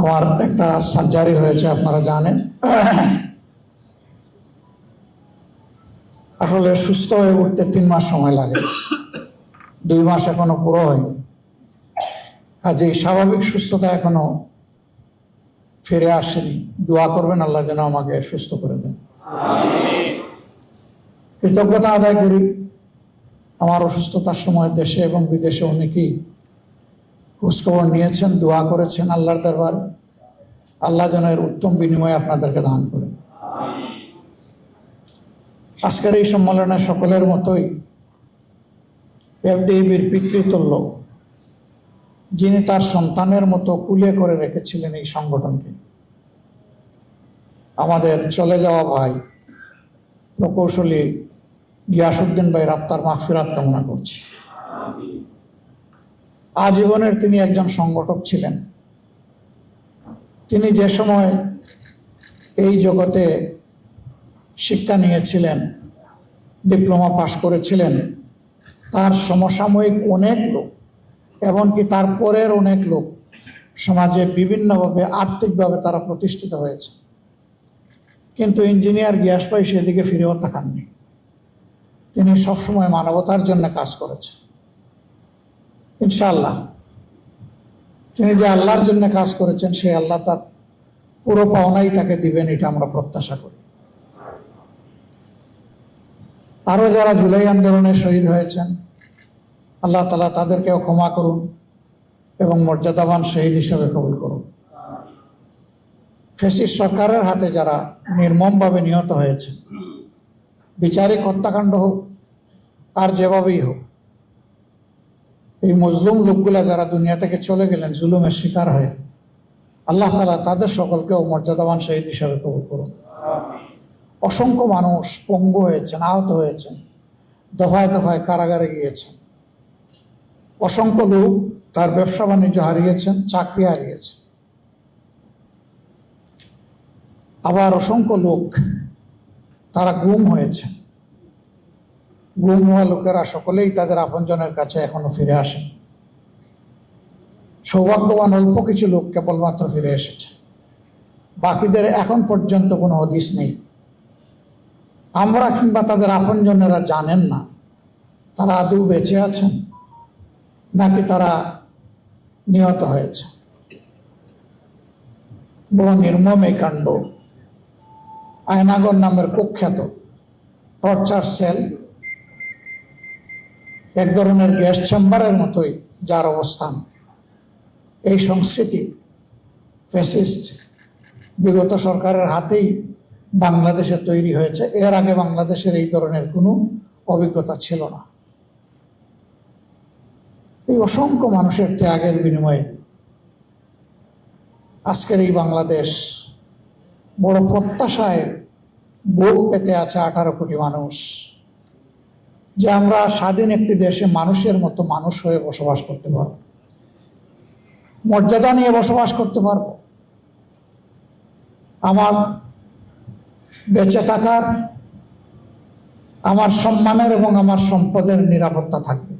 আমার একটা সার্জারি হয়েছে, আপনারা জানেন। আসলে সুস্থ হয়ে উঠতে তিন মাস সময় লাগে। দুই মাস এখনও পুরো হয়নি। কাজে স্বাভাবিক সুস্থতা এখনও ফিরে আসেনি। দোয়া করবেন, আল্লাহ যেন আমাকে সুস্থ করে দেন। কৃতজ্ঞতা আদায় করি। আমার অসুস্থতার সময় দেশে এবং বিদেশে অনেকেই খোঁজখবর নিয়েছেন, দোয়া করেছেন আল্লাহর দরবারে। আল্লাহ যেন এর উত্তম বিনিময় আপনাদেরকে দান করে আজকের এই সম্মেলনে সকলের মতোই এফডিবির পিতৃতুল্য, যিনি তার সন্তানের মতো কুলে করে রেখেছিলেন এই সংগঠনকে। আমাদের চলে যাওয়া ভাই প্রকৌশলী গিয়াসুদ্দিন ভাই রাত্তার মাহফিরাত কামনা করছি। আজীবনের তিনি একজন সংগঠক ছিলেন। তিনি যে সময় এই জগতে শিক্ষা নিয়েছিলেন, ডিপ্লোমা পাশ করেছিলেন, তার সমসাময়িক অনেক লোক, এমনকি তার পরের অনেক লোক সমাজে বিভিন্নভাবে, আর্থিকভাবে তারা প্রতিষ্ঠিত হয়েছে। কিন্তু ইঞ্জিনিয়ার গিয়াস ভাই সেদিকে ফিরেও তাকাননি। তিনি সবসময় মানবতার জন্য কাজ করেছেন। ইনশাআল্লাহ। তিনি যে আল্লাহর জন্য কাজ করেছেন সেই আল্লাহ তার পুরো পাওনাই তাকে দিবেন, এটা আমরা প্রত্যাশা করি। আরও যারা জুলাই আন্দোলনে শহীদ হয়েছেন, আল্লাহ তালা তাদেরকেও ক্ষমা করুন এবং মর্যাদাবান শহীদ হিসেবে কবুল করুন। ফেসিস সরকারের হাতে যারা নির্মমভাবে নিহত হয়েছে বিচারিক হত্যাকাণ্ড হোক, আর যেভাবেই হোক এই মজলুম লোকগুলা যারা দুনিয়া থেকে চলে গেলেন, জুলুমের শিকার হয়ে, আল্লাহ তালা তাদের সকলকেও মর্যাদাবান শহীদ হিসাবে কবুল করুন। অসংখ্য মানুষ পঙ্গু হয়েছেন, আহত হয়েছেন, দফায় দফায় কারাগারে গিয়েছেন। অসংখ্য লোক তার ব্যবসা বাণিজ্য হারিয়েছেন, চাকরি হারিয়েছেন। আবার অসংখ্য লোক তারা গুম হয়েছে গুম লোকেরা সকলেই তাদের আপনজনের কাছে এখনও ফিরে আসেন সৌভাগ্যবান অল্প কিছু লোক কেবলমাত্র ফিরে এসেছে। বাকিদের এখন পর্যন্ত কোনো হদিস নেই। আমরা কিংবা তাদের আপনজনেরা জানেন না, তারা আদৌ বেঁচে আছেন নাকি তারা নিহত হয়েছে। বড় নির্মম এই কাণ্ড। আয়নাগর নামের কুখ্যাত টর্চার সেল এক ধরনের গ্যাস চেম্বারের মতোই যার অবস্থান। এই সংস্কৃতি ফ্যাসিস্ট বিগত সরকারের হাতেই বাংলাদেশে তৈরি হয়েছে। এর আগে বাংলাদেশের এই ধরনের কোনো অভিজ্ঞতা ছিল না। এই অসংখ্য মানুষের ত্যাগের বিনিময়ে আজকের এই বাংলাদেশ বড় প্রত্যাশায় ভোগ পেতে আছে আঠারো কোটি মানুষ। যে আমরা স্বাধীন একটি দেশে মানুষের মতো মানুষ হয়ে বসবাস করতে পারব। মর্যাদা নিয়ে বসবাস করতে পারব। আমার বেঁচে থাকার, আমার সম্মানের এবং আমার সম্পদের নিরাপত্তা থাকবে।